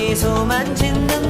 미소만 짓는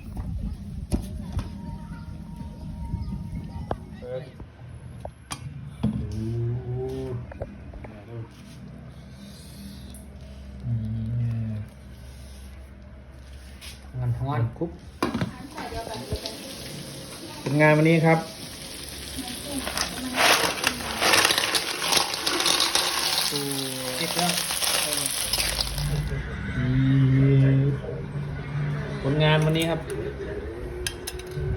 งานท้อนคุบผลงานวันนี้ครับติดแล้วผลงานวันนี้ครับ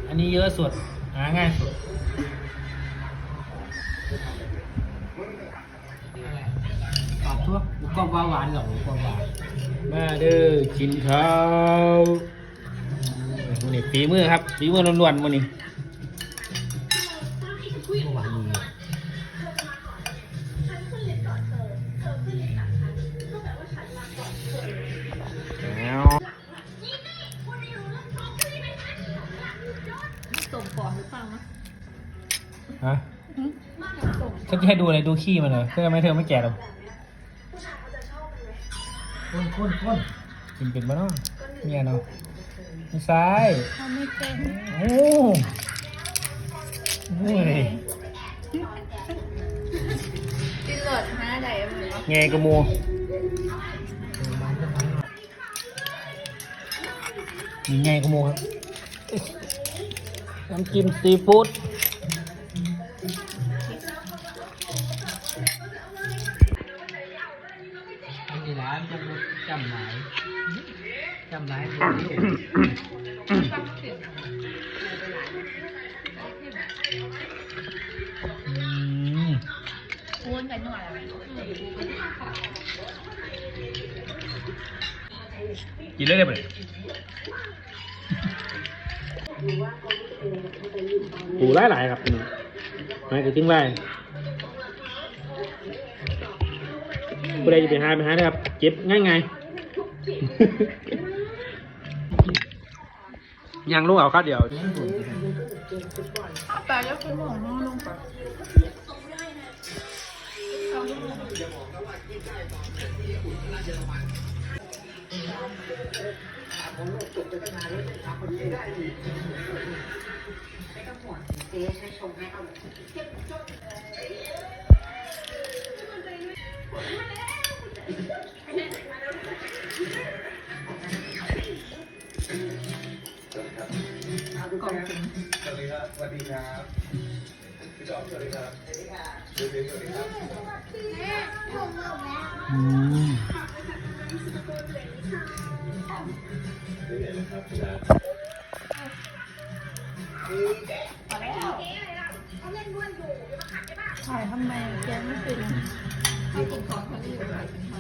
อันนี้เยอะสุดหาง่ายสุด ตอบทั่วหมูกรอบหวานๆหรอหมูกรอบหวานมาเด้อกินข้าววันนี้ฝีมือครับฝีมือล้วนๆวันนี้หวานดีแล้วส่งก่อนหรือเปล่านะฮะฉันจะให้ดูอะไรดูขี้มันเหรอเธอไม่เธอไม่แก่หรอก ก้นก้นก้นกินเป็นบ้านาะเนี่ยเนาะไม่ใช่ทำไม่เป็นโอ้โอ้ยกินโหลดห้าใดเหมือนแงกระมูมีแงกระมูครับน้ำจิ้มซีฟู้ด จำหลายจำหลาย อืม วนกันหน่อยอะไร กินเลยได้ไห มปูหลายหลายๆครับไม่ก็จิ้งไว้ผู้ใดจะไปหาไปหานะครับเจ็บง่ายๆยังลูกเอาข้าวเดียวยังบุญอยู่นะเอาไปแล้วคุณหมอน้องลงไปเอาลงอืมถ่ายทำไมแกไม่เป็นถ้กินของคนอื่นถ่ายทำไม